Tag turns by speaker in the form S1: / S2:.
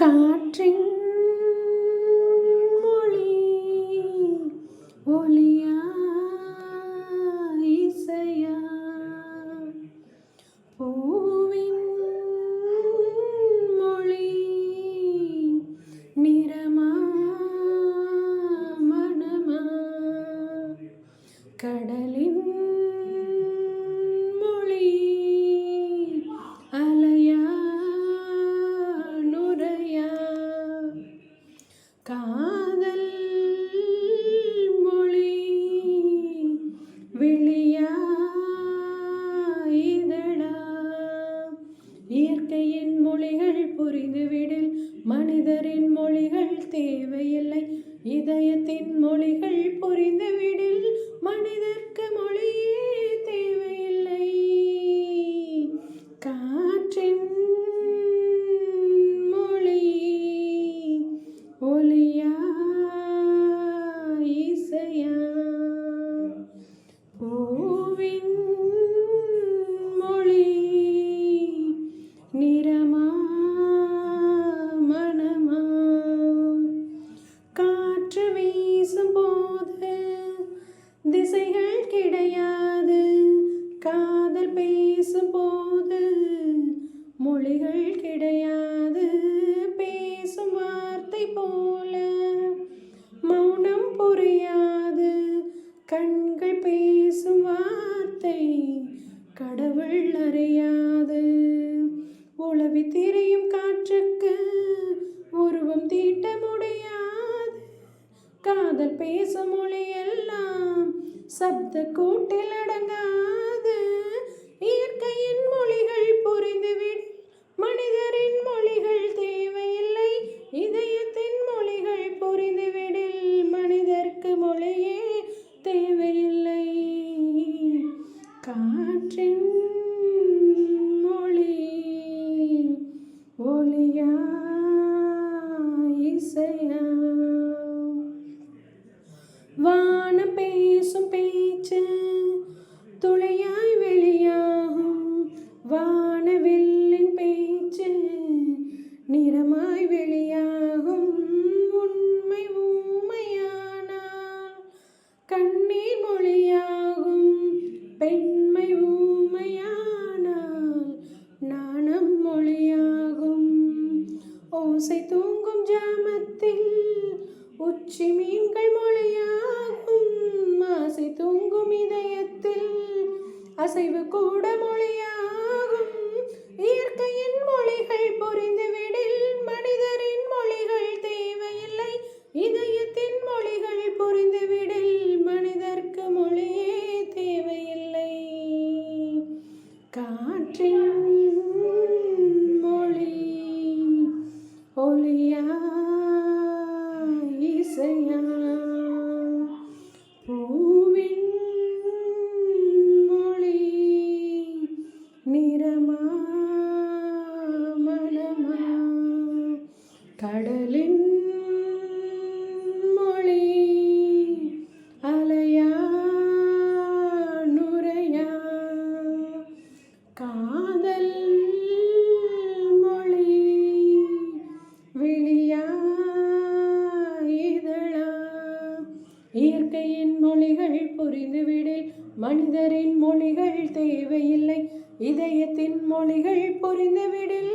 S1: காற்றின் மொழி ஒளியா இசையா பூவின் மொழி நிறமா விழியா இதழா இயற்கையின் மொழிகள் புரிந்துவிடில் மனிதரின் மொழிகள் தேவையில்லை. இதயத்தின் மொழிகள் புரிந்துவிடில் மனிதர்க்கு மொழியே தேவையில்லை. காற்றின் மொழி ஒளி புரியாது கண்கள் பேசும் வார்த்தை கடவுள் அறியாது. உளவி திரையும் காற்றுக்கு உருவம் தீட்ட முடியாது காதல் பேசும் மொழியெல்லாம் சப்த கூட்டில் அடங்கா காற்றின் மொழி ஒலியா இசையா. வானம் பேசும் பேச்சு துளையாய் வெளியாகும். வானவில்லின் பேச்சு நிறமாய் வெளியாகும். குச்சி மீன்கள் மொழியாகும் ஆசை தூங்கும் இதயத்தில் அசைவு கூட மொழியாகும். இயற்கையின் மொழிகள் புரிந்துவிடில் மனிதரின் மொழிகள் தேவையில்லை. இதயத்தின் மொழிகள் புரிந்துவிடில் மனிதர்க்கு மொழியே தேவையில்லை. காற்றின் இசையா பூவின் மொழி நிறமா மனமா இயற்கையின் மொழிகள் புரிந்துவிடில் மனிதரின் மொழிகள் தேவையில்லை. இதயத்தின் மொழிகள் புரிந்துவிடில்